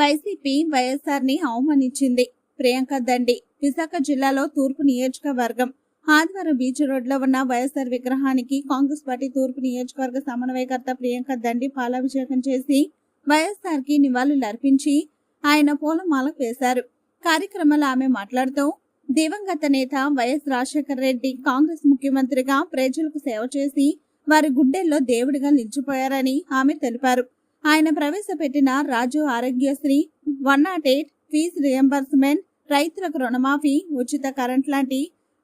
YCP వైఎస్ఆర్ని అవమానించింది. ప్రియాంక దండి విశాఖ జిల్లాలో తూర్పు నియోజకవర్గం. ఆదివారం బీచ్ రోడ్లో ఉన్న వైఎస్ఆర్ విగ్రహానికి కాంగ్రెస్ పార్టీ తూర్పు నియోజకవర్గ సమన్వయకర్త ప్రియాంక దండి పాలాభిషేకం చేసి వైఎస్ఆర్కి నివాళులు అర్పించి ఆయన పూలమాల వేశారు. కార్యక్రమంలో ఆమె మాట్లాడుతూ దివంగత నేత వైఎస్ రాజశేఖర రెడ్డి కాంగ్రెస్ ముఖ్యమంత్రిగా ప్రజలకు సేవ చేసి వారి గుండెల్లో దేవుడిగా నిలిచిపోయారని ఆమె తెలిపారు. ఆయన ప్రవేశపెట్టిన Raju Aarogyasri one not eight fee reimbursement రైతులకు రుణమాఫీ ఉచిత కరెంట్ లాంటి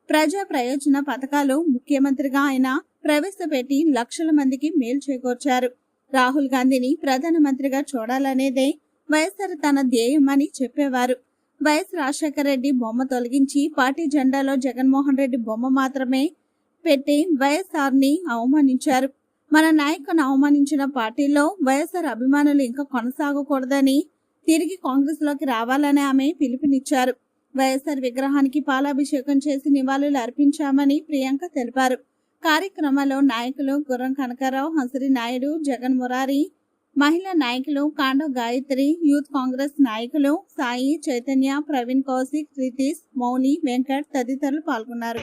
ప్రజా ప్రయోజన పథకాలు ముఖ్యమంత్రిగా ఆయన ప్రవేశపెట్టి లక్షల మందికి మేలు చేకూర్చారు. రాహుల్ గాంధీని ప్రధానమంత్రిగా చూడాలనేదే వైఎస్ఆర్ తన ధ్యేయం అని చెప్పేవారు. వైఎస్ రాజశేఖర రెడ్డి బొమ్మ తొలగించి పార్టీ జెండాలో జగన్మోహన్ రెడ్డి బొమ్మ మాత్రమే పెట్టి వైఎస్ఆర్ని అవమానించారు. మన నాయకుని అవమానించిన పార్టీలో వైఎస్ఆర్ అభిమానులు ఇంకా కొనసాగకూడదని తిరిగి కాంగ్రెస్లోకి రావాలని ఆమె పిలుపునిచ్చారు. వైఎస్ఆర్ విగ్రహానికి పాలాభిషేకం చేసి నివాళులు అర్పించామని ప్రియాంక తెలిపారు. కార్యక్రమంలో నాయకులు గుర్రం కనకారావు హంసరి నాయుడు జగన్ మురారి మహిళా నాయకులు కాండో గాయత్రి యూత్ కాంగ్రెస్ నాయకులు సాయి చైతన్య ప్రవీణ్ కౌశిక్ రితీష్ మౌని వెంకట్ తదితరులు పాల్గొన్నారు.